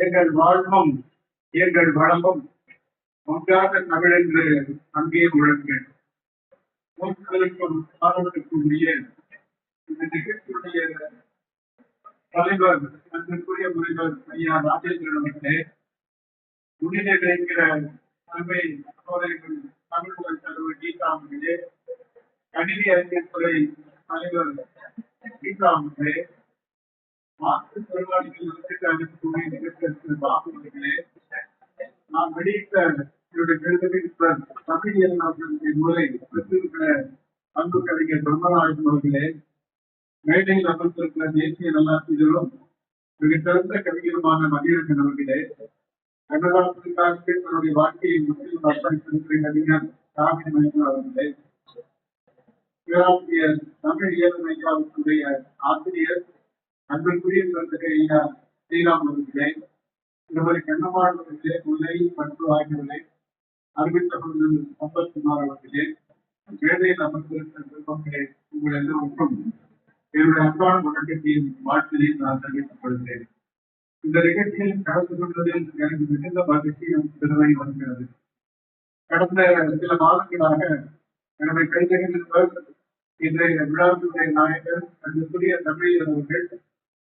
எங்கள் வாழ்வும் எங்கள் வளமும் ஒன்றாக தமிழ் என்று அங்கே முழங்க மூத்தருக்கும் மாணவர்களுக்கும் இடையே இந்த நிகழ்ச்சியுடைய தலைவர் அன்பிற்குரிய முனைவர் ஐயா ராஜேந்திரன் அவர்களே முன்னிலை கிடைக்கிற தலைமை சகோதரிகள் தமிழ் தலைவர் கீதா அவர்களே கணினி அறிஞர் துறை தலைவர் கீதா அவர்களே மாற்றுத்திறனாளிகள் நலத்திட்ட அமைப்புடைய நான் வெளியிட்ட என்னுடைய கருத்துக்கள் தமிழ் இயல்பாளர்களுடைய நூலை பெற்றிருக்கிற அன்பு கவிஞர் பிரம்மநாயகம் அவர்களே மேடையில் அமர்ந்திருக்கிற தேசிய நல்லாசிரியரும் மிகச்சிறந்த கவிஞருமான மதியரசன் அவர்களே கண்ணதாசனுக்காக தன்னுடைய வாழ்க்கையை முற்றிலும் அர்ப்பணித்திருக்கிற கவிஞர் சாமி மணிவர் அவர்களே. பேராசிரியர் தமிழ் இயல் ஐயாவுடைய ஆசிரியர் அன்பிற்குரிய பிறந்தகை ஸ்ரீராம் அவர்களே திருமதி கண்ணம்மாள் அவர்களே முல்லை பண்பு ஆகியவர்களே அறிவித்தவர்கள் சம்பத்குமார் அவர்களே மேடையில் அமர்ந்திருக்கிற பெருமக்களே உங்கள் எல்லோருக்கும் என்னுடைய அன்பான வணக்கத்தையும் வாழ்த்தினையும் நான் தெரிவித்துக் கொள்கிறேன். இந்த நிகழ்ச்சியில் கலந்து கொண்டதில் எனக்கு மிகுந்த மகிழ்ச்சியும் பெருமை வருகிறது. கடந்த சில மாதங்களாக எனது கைதறிஞர் இன்றைய விழாவுடைய நாயகர் அன்புக்குரிய தமிழ் அவர்கள்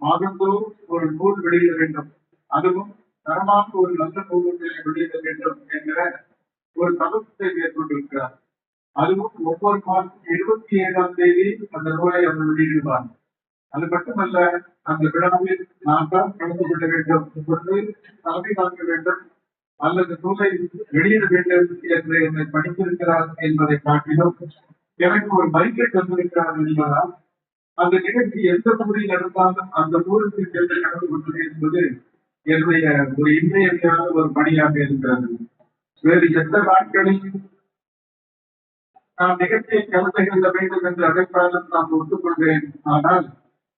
மாதந்தோறும் ஒரு நூல் வெளியிட வேண்டும். அதுவும் தரமாக ஒரு நல்ல நூல் வெளியிட வேண்டும் என்கிற ஒரு தகவத்தை மேற்கொண்டிருக்கிறார். அதுவும் ஒவ்வொரு மாதம் இருபத்தி ஏழாம் தேதி அந்த நூலை அவர் வெளியிடுவார். அது மட்டுமல்ல அந்த விழாவில் நான் தான் கலந்து கொள்ள வேண்டும். இப்பொழுது தலைமை தாங்க வேண்டும். அல்லது நூலை வெளியிட வேண்டும் என்று என்னை படித்திருக்கிறார் என்பதை காட்டிலும் எனக்கு ஒரு பைக்கை தந்திருக்கிறார் என்பதால் அந்த நிகழ்ச்சி எந்த ஊரில் நடந்தாலும் அந்த ஊருக்கு சென்று கலந்து கொண்டது என்பது என்னுடைய ஒரு இன்றையமையான ஒரு பணியாக இருக்கிறது. வேறு எந்த நாட்களில் நான் நிகழ்ச்சியை கலந்து கொள்ள வேண்டும் என்று அழைப்பாலும் நான் ஒத்துக்கொள்கிறேன். ஆனால்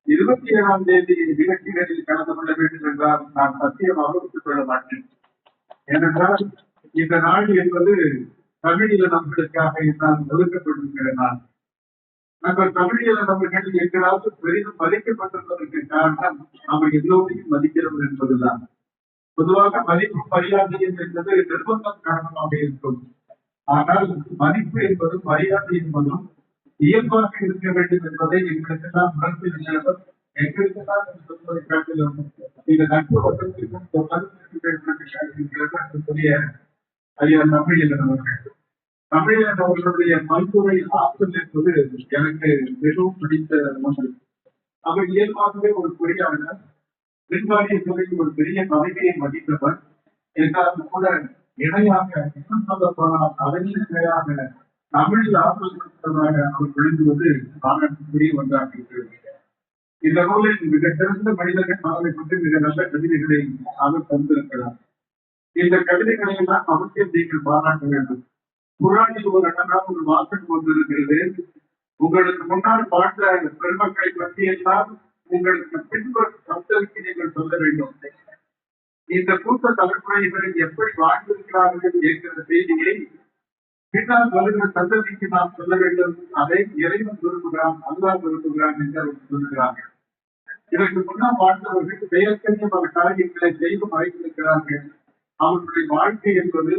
இருபத்தி ஏழாம் தேதி நிகழ்ச்சிகளில் கலந்து கொள்ள வேண்டும் என்றால் நான் சத்தியமாக ஒத்துக்கொள்ள மாட்டேன். ஏனென்றால் இந்த நாடு என்பது தமிழில நம்மளுக்காக என்னால் ஒதுக்கப்பட்டிருக்கிற நாள் நம்ம தமிழில நம்மர்கள் எங்களாவது பெரிதும் மதிக்கப்பட்டிருப்பதற்கு காரணம் நாம் எல்லோரையும் மதிக்கிறோம் என்பதுதான். பொதுவாக மதிப்பு மரியாதை என்பது நிர்பந்தம் காரணமாக இருக்கும். ஆனால் மதிப்பு என்பதும் மரியாதை என்பதும் இயல்பாக இருக்க வேண்டும் என்பதை எங்களுக்கெல்லாம் உணர்ந்து நிலையவர் தான் சொல்வதை காட்டிலும் இந்த நட்பு வட்டத்திற்கும் தொடர்பு ஐயா தமிழியன் அவர்கள் தமிழன் அவர்களுடைய பல்துறை ஆற்றல் என்பது எனக்கு மிகவும் பிடித்த ஒன்று. அவர் இயல்பாகவே ஒரு பொறியாளர் பின்வாரிய துறையில் ஒரு பெரிய கவிதையை மதித்தவர். என்றாலும் கூட இணையாக இன்னும் சொல்ல போனால் தமிழில் ஆற்றல் கொடுத்ததாக அவர் விழுந்துவது காணக்கூடிய ஒன்றாக இருக்கிறது. இந்த நூலில் மிக சிறந்த மனிதர்கள் மனதை கொண்டு மிக நல்ல கவிதைகளை அவர் தந்திருக்கிறார். இந்த கவிதைகளை எல்லாம் அவசியம் நீங்கள் பாராட்ட வேண்டும். குரானில் ஒரு ஒரு வாசகம் வந்திருக்கிறது உங்களுக்கு முன்னால் வாழ்ந்த பெருமக்களை பற்றி எல்லாம் உங்களுக்கு பின்பற்றும் சப்தருக்கு நீங்கள் சொல்ல வேண்டும். இந்த கூட்ட தலைமுறையினர் எப்படி வாழ்ந்திருக்கிறார்கள் என்கிற செய்தியை பின்னால் வருகிற சந்ததிக்கு நாம் சொல்ல வேண்டும். அதை இறைவன் விரும்புகிறான் அல்லா விரும்புகிறான் என்று அவர் சொல்லுகிறார்கள். இதற்கு முன்னால் வாழ்ந்தவர்கள் பெயர்க்கரிய பல காரியங்களை செய்து மறைந்திருக்கிறார்கள் அவர்களுடைய வாழ்க்கை என்பது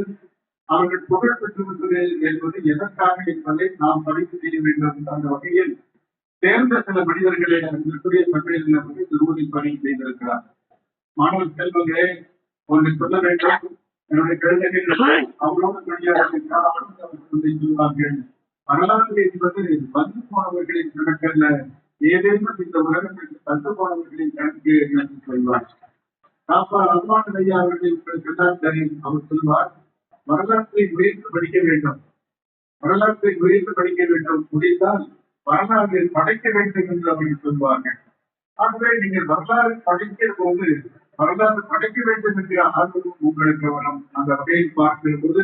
அவர்கள் புகழ் பெற்றிருப்பது என்பது எதற்காக என்பதை நாம் படித்து செய்ய வேண்டும் அந்த வகையில் தேர்ந்த சில மனிதர்களை இதற்குரிய மக்களில் திருவதில் பணி செய்திருக்கிறார். மாணவ செல்வங்களே ஒன்று சொல்ல வேண்டும். என்னுடைய குழந்தைகள் அவரோடு சொல்வார்கள். வரலாறு என்பது வந்து போனவர்களின் கணக்கல்ல. ஏதேனும் இந்த உலகத்திற்கு தந்து போனவர்களின் கணக்கு என்று சொல்வார். காப்பா ரஹ்மான் ஐயா அவர்கள் உங்களுக்கு எல்லாம் தெரியும் அவர் சொல்வார் வரலாற்றை உயர்த்து படிக்க வேண்டும். வரலாற்றை உயர்த்து படிக்க வேண்டும். முடிந்தால் வரலாறு படைக்க வேண்டும் என்று அவர்கள் சொல்வார்கள். ஆகவே நீங்கள் வரலாறு படிக்கிற போது வரலாறு படைக்க வேண்டும் என்கிற ஆர்வம் உங்களுக்கு வரும். அந்த வகையில் பார்க்கிற போது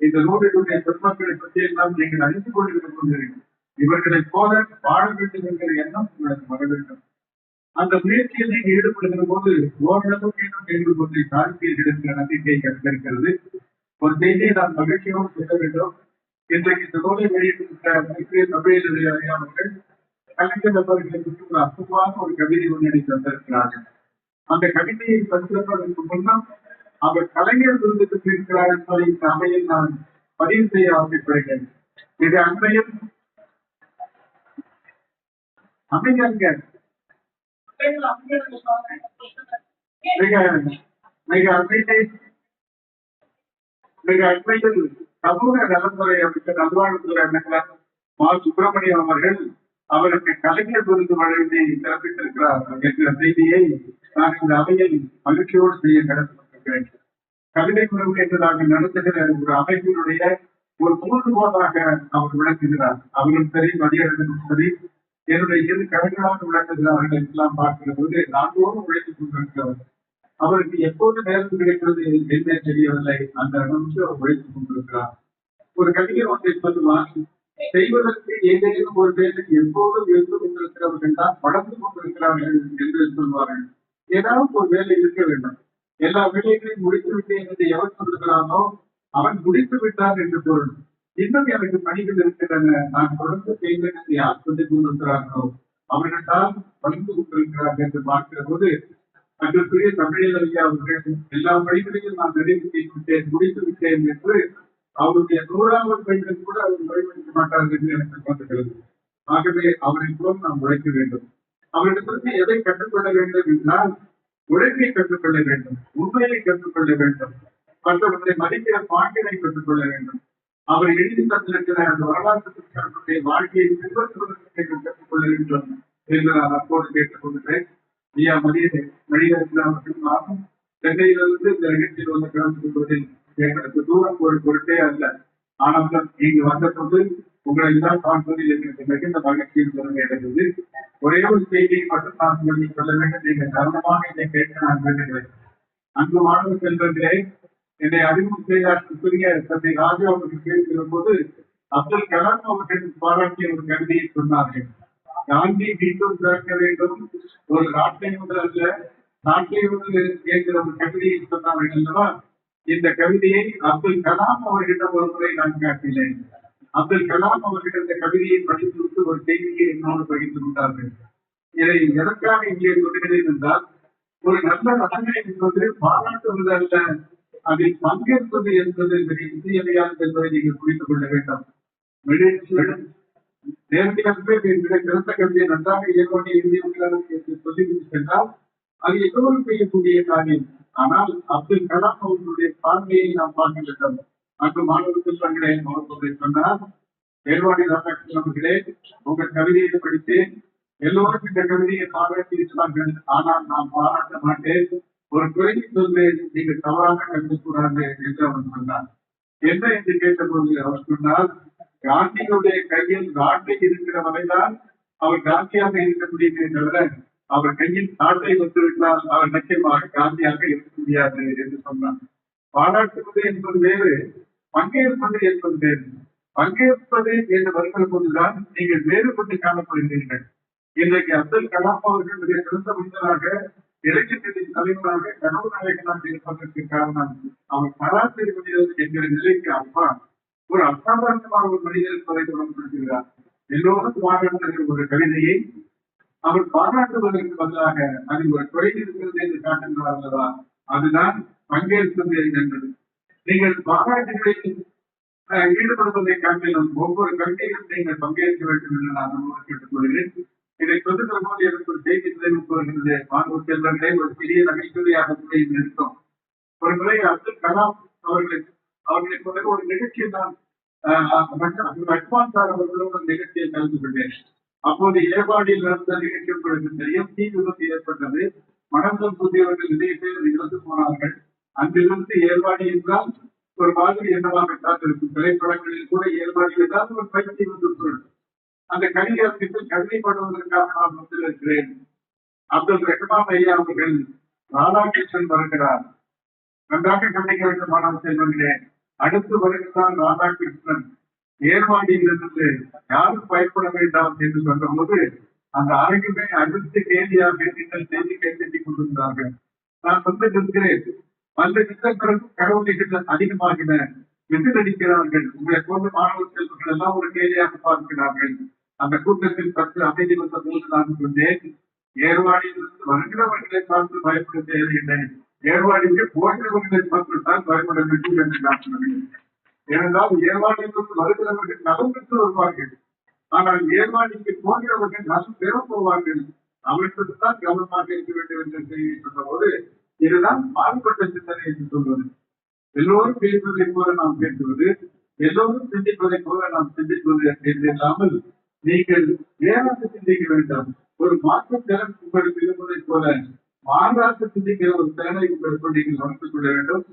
இந்த நூலினுடைய பெருமக்களை பற்றி எல்லாம் நீங்கள் அறிந்து கொண்டிருக்கும் இவர்களைப் போல வாழ வேண்டும் என்கிற எண்ணம் உங்களுக்கு வர வேண்டும். அந்த முயற்சியில் நீங்கள் ஈடுபடுகிற போது ஓரளவுக்கு ஈடுபட்டு சாதிப்பீர்கள் என்கிற நம்பிக்கை கிடைக்கிறது ஒரு செய்தியை நான் மகிழ்ச்சியோடு சொல்ல வேண்டும் இன்றைக்கு இந்த நூலை வெளியிட்டிருக்கிற தமிழினுடைய அறியாளர்கள் கலைஞர் அவர்களுக்கு ஒரு அற்புதமான ஒரு கவிதை ஒன்றினை தந்திருக்கிறார்கள் அந்த கவிதையை பதிப்பிப்பதற்கு முன்னம் அவர் கலைஞர் விருது பெற்றிருக்கிறார் என்பதை இந்த அவையில் நான் பதிவு செய்ய ஆசைப்படுகிறேன் இது அண்மையில் அமைங்க மிக மிக அண்மையில் மிக அண்மையில் சமூக நலத்துறை அமைச்சர் நல்வாழ்வுத்துறை அமைச்சர் மா. சுப்பிரமணியம் அவர்கள் அவருக்கு கலைஞர் விருது வழங்கி சிறப்பித்திருக்கிறார் என்ற செய்தியை நான் இந்த அவையில் மகிழ்ச்சியோடு செய்ய கடத்தப்பட்டிருக்கிறேன் கவிதை குழு என்று நாங்கள் நடத்துகிற ஒரு அமைப்பினுடைய ஒரு தூண்டுகோலாக அவர் விளக்குகிறார். அவரும் சரி மதியழகனும் சரி என்னுடைய இரு கலைஞராக விளக்குகிறார்கள் எல்லாம் பார்க்கிற போது நான்கோடு உழைத்துக் கொண்டிருக்கிறவர் அவருக்கு எப்போது நேரம் கிடைக்கிறது என்ன தெரியவில்லை. அந்த அளவுக்கு அவர் உழைத்துக் கொண்டிருக்கிறார். ஒரு கவிஞர் ஒன்றை சொல்லுவார் செய்வதற்கு ஏதேனும் ஒரு வேலை எப்போதும் இருந்து கொண்டிருக்கிறவர்கள் தான் வளர்ந்து கொண்டிருக்கிறார்கள் என்று சொல்வார்கள். ஏதாவது ஒரு வேலை இருக்க வேண்டும். எல்லா வேலைகளையும் முடித்து விட்டேன் என்று எவன் சொல்லுகிறானோ அவன் முடித்து விட்டான் என்று பொருள். இன்னும் எனக்கு பணிகள் இருக்கின்றன. நான் தொடர்ந்து செய்வேன் என்று யார் சொல்லிக் கொண்டிருக்கிறார்களோ அவர்கள் தான் வளர்ந்து கொண்டிருக்கிறார்கள் என்று பார்க்கிற போது அன்றைக்குரிய தமிழில் அவர்கள் எல்லா வழிகளையும் நான் நிறைவு செய்து விட்டேன் முடித்து விட்டேன் என்று அவருடைய நூறாவது பெண்கள் கூட அவர் நிறைவேற்ற மாட்டார்கள் என்று எனக்கு தோன்றுகிறது. ஆகவே அவரை போல நாம் உழைக்க வேண்டும். அவரிடத்திலிருந்து எதை கற்றுக்கொள்ள வேண்டும் என்றால் உழைப்பை கற்றுக்கொள்ள வேண்டும் உண்மையை கற்றுக்கொள்ள வேண்டும் மற்றவர்களை மதிக்கிற பாண்டியனை கற்றுக்கொள்ள வேண்டும். அவர் எழுதி தந்திருக்கிற அந்த வரலாற்று புத்தகத்துடைய வாழ்க்கையை பின்பற்றுவதற்கு கற்றுக்கொள்ள வேண்டும் என்று நான் அப்போது கேட்டுக்கொள்கிறேன். ஐயா மதிய மனிதர்கள் நானும் சென்னையிலிருந்து இந்த நிகழ்ச்சியில் வந்து கலந்து கொள்வதில் எங்களுக்கு தூரம் ஒரு பொருட்டே அல்ல. ஆனாலும் இங்கு வந்த போது உங்களை எல்லாம் காண்பதில் எங்களுக்கு மிகுந்த மகிழ்ச்சியில் சொல்ல ஒரே ஒரு செய்தியை மட்டும் நான் உங்களுக்கு சொல்ல வேண்டும். நீங்கள் கவனமாக இதை கேட்க நான் வேண்டுகிறேன். அங்கு மாணவ செல்வங்களே என்னை அறிமுகம் செய்தார்க்குரிய தந்தை ராஜா அவர்கள் பேசுகிற போது அப்துல் கலாம் அவர்கள் பாராட்டிய ஒரு கவிதையை சொன்னார்கள். காந்தி மீண்டும் பிறக்க வேண்டும். ஒரு நாட்டை முதல்ல நாட்டை முதல் என்கிற ஒரு கவிதையை சொன்னார்கள் அல்லவா இந்த கவிதையை அப்துல் கலாம் அவர்களிடம் ஒரு முறை நான் காட்டினேன். அப்துல் கலாம் அவர்கள் இந்த கவிதையை படித்துவிட்டு ஒரு செய்தியை என்னோடு பகிர்ந்து கொண்டார்கள். இதை எதற்காக இங்கே சொல்கிறேன் என்றால் ஒரு நல்ல ரசனை என்பது பாராட்டுவது அல்ல அதில் பங்கேற்பது என்பது மிக இன்றியமையாது என்பதை நீங்கள் புரிந்து கொள்ள வேண்டும். நேரடியாகவே மிக நன்றாக இயக்கொண்டி எழுதியுள்ளார்கள் சொல்லிவிட்டு சென்றால் அது எல்லோரும் செய்யக்கூடிய காரியம்? ஆனால் அப்துல் கலாம் அவர்களுடைய பார்வையை நாம் பார்க்க வேண்டும். அன்று மாணவ செல்வங்களே அவர்களை சொன்னார் ஏர்வாடி ராதாகிருஷ்ணன் அவர்களே உங்கள் கவிதையை படித்தேன். எல்லோரும் இந்த கவிதையை பாராட்டி ஆனால் நான் பாராட்ட மாட்டேன். ஒரு குறையை சொல்வேன். நீங்கள் தவறாக கருதக்கூடாது என்று அவர் சொன்னார் என்ன என்று கேட்டபோது அவர் சொன்னால் காந்தியுடைய கையில் நாட்டை இருக்கிற வரைதான் அவர் காந்தியாக இருக்க முடியுமே தவிர அவர் கையில் நாட்டை வந்துவிட்டால் அவர் நிச்சயமாக காந்தியாக இருக்க முடியாது என்று சொன்னார். பாராட்டுவது என்பது வேறு பங்கேற்பது என்பது வேறு. பங்கேற்பது என்று வருகிற போதுதான் நீங்கள் வேறுபட்டு காணப்படுகிறீர்கள். இன்றைக்கு அப்துல் கலாம் அவர்கள் மிக சிறந்த மனிதராக இலக்கியத்தின் தலைவராக கனவு நாயகனாக இருப்பதற்கு காரணம் அவர் சராசரி மனிதர் என்கிற நிலைக்கு அப்பா ஒரு அசாதாரணமான ஒரு மனிதர் என்பதை தொடர்புபடுத்துகிறார் எல்லோரும் பாராட்டுகிற ஒரு கவிதையை அவர் பாராட்டுவதற்கு பதிலாக அது ஒரு குறை இருக்கிறது என்று காட்டுகிறார் அல்லவா? அதுதான் பங்கேற்பது என்பது. நீங்கள் பாராட்டுகளில் அஹ், ஈடுபடுவதை காட்டிலும் ஒவ்வொரு கவிதையிலும் நீங்கள் பங்கேற்க வேண்டும் என்று நான் நம்மோடு கேட்டுக்கொள்கிறேன். இதை சொல்லுகிற போது எனக்கு ஒரு செய்தி நினைவுக்கு வருகிறது மாணவ செல்வங்களே ஒரு பெரிய நகைச்சுவையாக கூட இருக்கும். ஒரு முறை அப்துல் கலாம் அவர்களுக்கு அவர்களை போல ஒரு நிகழ்ச்சியில் நான் அட்வான்ஸ் அவர்களும் ஒரு நிகழ்ச்சியில் கலந்து கொண்டேன். அப்போது ஏற்பாடில் நடந்த நிகழ்ச்சி உங்களுக்கு தெரியும். தீ விபத்து ஏற்பட்டது. மனந்தம் புதியவர்கள் நிறைய பேர் இழந்து போனார்கள். அங்கிருந்து ஏற்பாடு என்றால் ஒரு மாதிரி என்னவாக காத்திருக்கும். திரைப்படங்களில் கூட ஏற்பாடு என்றால் ஒரு பயிற்சி வந்து அந்த கடிதத்திற்கு கல்வி நான் வந்திருக்கிறேன் அப்துல் ரஹ்மான் ஐயா அவர்கள் ராதாகிருஷ்ணன் வருகிறார். நன்றாக கவனிக்க வேண்டும் மாணவ செல்வங்களே அடுத்து வருகிறார் ராதாகிருஷ்ணன் ஏர்வாடியிலிருந்து யாரும் பயப்பட வேண்டாம் என்று சொன்னபோது அந்த அரங்குமே அடுத்த கேள்வியாக நீங்கள் செய்தி கைப்பற்றிக் கொண்டிருந்தார்கள். நான் வந்து நிற்கிறேன். அந்த நிற்கிறதும் கடவுள்கள் அதிகமாகின. எதிரடிக்கிறார்கள் உங்களை போன்ற மாணவ செல்வங்கள் எல்லாம் ஒரு கேள்வியாக பார்க்கிறார்கள். அந்த கூட்டத்தில் பத்து அமைதி வந்த போது நான் சொன்னேன். ஏர்வாடியிலிருந்து வருகிறவர்களை பார்த்து பயப்பட தேவையில்லை. ஏர்வாடிக்கு போகிறவர்களை பார்த்து தான் பயப்பட வேண்டும் என்று நான் சொன்னேன். ஏனென்றால் ஏர்வாடியிலிருந்து வருகிறவர்கள் நலம் பெற்று வருவார்கள். ஆனால் ஏர்வாடிக்கு போகிறவர்கள் நலம் பெற போவார்கள். அவர்களுக்கு தான் கவனமாக இருக்க வேண்டும் என்ற சொன்ன போது இதுதான் மாறுபட்ட சிந்தனை என்று சொல்வது. எல்லோரும் பேசுவதை போல நாம் பேசுவது எல்லோரும் சிந்திப்பதை போல நாம் சிந்திப்பது என்று இல்லாமல் நீங்கள் வேறாக சிந்திக்க வேண்டாம். ஒரு மாற்று திறன் உங்களுக்கு இருப்பதை போல மாறாக சிந்திக்கிற ஒரு திறனை உங்களுக்கு நீங்கள் வளர்த்துக் கொள்ள வேண்டும்.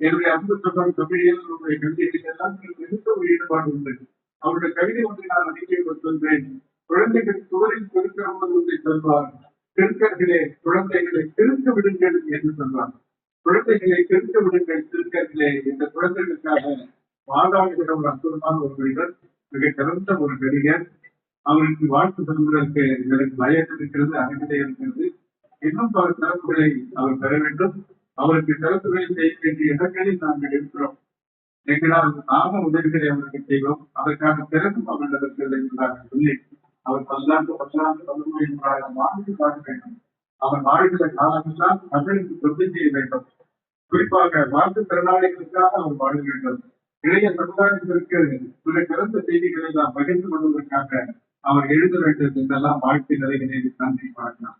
என்னுடைய அன்பு சொல்லும் தமிழில் உங்களுடைய கவிதைகள் எல்லாம் மிகுந்த ஒரு ஈடுபாடு உண்டு. அவருடைய கவிதை ஒன்றை நான் அறிக்கை சொல்கிறேன் குழந்தைகள் சுவரில் திருக்கிற ஒன்றை சொல்வார். திருக்கர்களே குழந்தைகளை திருக்க விடுங்கள் என்று சொல்வார். குழந்தைகளை திருக்க விடுங்கள் திருக்கர்களே இந்த குழந்தைகளுக்காக வாதாடுகிற ஒரு அற்புதமான ஒரு மனிதர் மிக சிறந்த ஒரு நடிகர் அவருக்கு வாழ்த்து சொல்வதற்கு எனக்கு பயம் இருக்கிறது அகநிலை இருக்கிறது. இன்னும் பல சிறப்புகளை அவர் பெற வேண்டும். அவருக்கு சிறப்புகளை செய்ய வேண்டிய இடங்களில் நாங்கள் இருக்கிறோம். எங்களால் நாம உதவிகளை அவருக்கு செய்வோம். அதற்கான திறனும் அவரிடம் இருக்கிறது என்று சொல்லி அவர் பல்லாண்டு பல்லாண்டு பதினொன்று வாழ்க்கை ஆண்டு வேண்டும். அவர் வாழ்கிற காலமெல்லாம் தமிழுக்கு தொண்டு செய்ய வேண்டும். குறிப்பாக மாற்றுத்திறனாளிகளுக்காக அவர் வாழ வேண்டும். இளைய சமுதாயத்திற்கு சில சிறந்த செய்திகளை நாம் பகிர்ந்து கொள்வதற்காக அவர் எழுத வேண்டும் என்றெல்லாம் வாழ்க்கை நிறைய நன்றி வணக்கம்